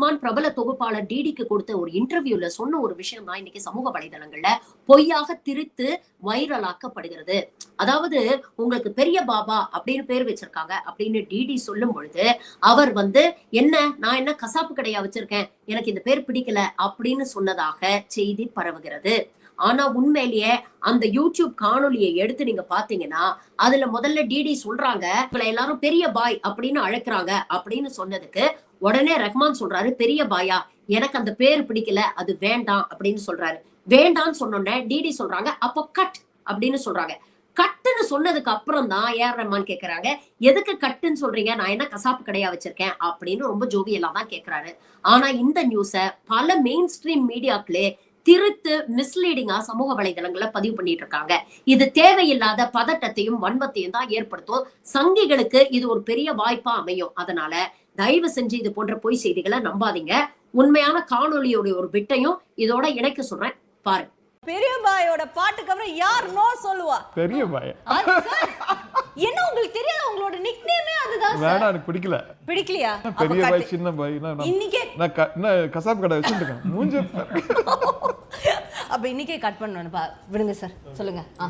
ரஹ்மான் பிரபல தொகுப்பாளர் டிடிக்கு கொடுத்த ஒரு இன்டர்வியூல சொன்ன ஒரு விஷயம் தான் இன்னைக்கு சமூக வலைதளங்கள்ல பொய்யாக திரித்து வைரலாக்கப்படுகிறது. அதாவது உங்களுக்கு பெரிய பாபா அப்படின்னு பேர் வச்சிருக்காங்க அப்படின்னு டிடி சொல்லும் பொழுது அவர் வந்து என்ன நான் என்ன கசாப்பு கடையா வச்சிருக்கேன்? எனக்கு இந்த பேர் பிடிக்கல அப்படின்னு சொன்னதாக செய்தி பரவுகிறது. ஆனா உண்மையிலேயே அந்த யூடியூப் காணொலியை எடுத்து நீங்க பாத்தீங்கன்னா அதுல முதல்ல டிடி சொல்றாங்க இவளை எல்லாரும் பெரிய பாய் அப்படின்னு அழைக்கிறாங்க அப்படின்னு சொன்னதுக்கு உடனே ரஹ்மான் சொல்றாரு பெரிய பாயா எனக்கு அந்த பேர் பிடிக்கல அது வேண்டாம் அப்படின்னு சொல்றாரு. வேண்டாம்னு சொன்னோடனே டிடி சொல்றாங்க அப்போ கட் அப்படின்னு சொல்றாங்க. கட்டுன்னு சொன்னதுக்கு அப்புறம் தான் ஏஆர் ரஹ்மான் கேக்குறாங்க எதுக்கு கட்டுன்னு சொல்றீங்க? நான் என்ன கசாப்பு கடையா வச்சிருக்கேன்? அப்படின்னு ரொம்ப ஜோவியலா தான் கேக்குறாரு. ஆனா இந்த நியூஸ பல மெயின் ஸ்ட்ரீம் மீடியாக்களே திருத்து மிஸ்லீடிங்கா சமூக வலைதளங்களை பதிவு பண்ணிட்டு இருக்காங்க இது தேவையில்லாத பதட்டத்தையும் வன்மத்தையும் தான் ஏற்படுத்தும். சங்கிகளுக்கு இது ஒரு பெரிய வாய்ப்பா அமையும். அதனால தயவு செஞ்சு இது போன்ற பொய் செய்திகளை நம்பாதீங்க. உண்மையான காணொளியோட ஒரு பிட்டையும் இதோட இணைக்க சொல்றேன். பாருங்க. பெரிய பாயோட பாட்டுக்கு அப்புறம் யார் நோ சொல்லுவா பெரிய பய என்ன உங்களுக்கு தெரியாது? உங்களோட நிக் நேமே அதுதான். வேணாம் எனக்கு பிடிக்கல. பிடிக்கலையா? பெரிய. பாய் சின்ன பாய் நான் இன்னைக்கே நான் க- என்ன கசாப்பு கடை வச்சுருக்கேன் மூஞ்ச. அப்போ இன்னைக்கே கட் பண்ணணும். பா விடுங்க சார் சொல்லுங்கள் ஆ.